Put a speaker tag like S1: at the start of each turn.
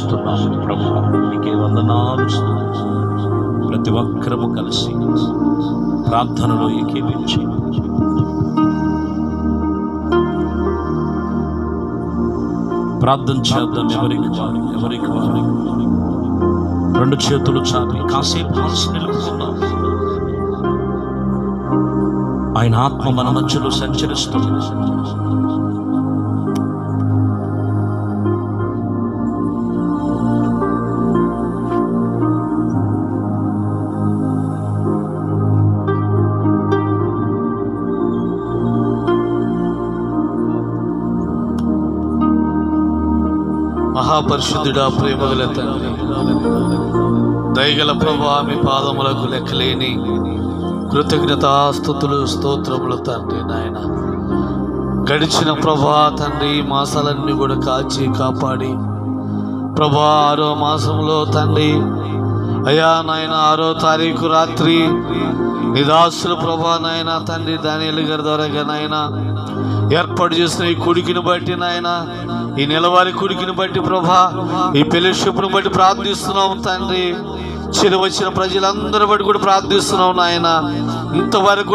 S1: స్థుతిస్తున్నాను ప్రభు మీకే వందనాలు ప్రతి ఒక్కరము కలిసి ప్రార్థనలో ఏకీపించి ప్రార్థన చేద్దాం ఎవరికి వారు ఎవరికి వారు. రెండు చేతులు చాపి కాసేపు మనసు నిలుపుకుందాం. ఆయన ఆత్మ మన మధ్యలో సంచరిస్తుంది.
S2: మహాపరిశుద్ధుడా ప్రేమగల తండ్రి. దయగల ప్రభు ఆమె పాదములకు లెక్కలేని కృతజ్ఞతాస్థుతులు స్తోత్రములు తండ్రి నాయన. గడిచిన ప్రభా తండ్రి మాసాలన్నీ కూడా కాచి కాపాడి. ప్రభా ఆరో మాసంలో తండ్రి అయ్యా నాయన ఆరో తారీఖు రాత్రి నిదాసులు ప్రభా నాయన తండ్రి దానియలు గారి ద్వారా నాయన ఏర్పాటు చేసిన ఈ కుడికిని బట్టి నాయన ఈ నెలవారి కుడికిని బట్టి ప్రభా ఈ పెళ్ళిషుపును బట్టి ప్రార్థిస్తున్నాం తండ్రి. చిరు వచ్చిన ప్రజలందరి బట్టి కూడా ప్రార్థిస్తున్నాం నాయన. ఇంతవరకు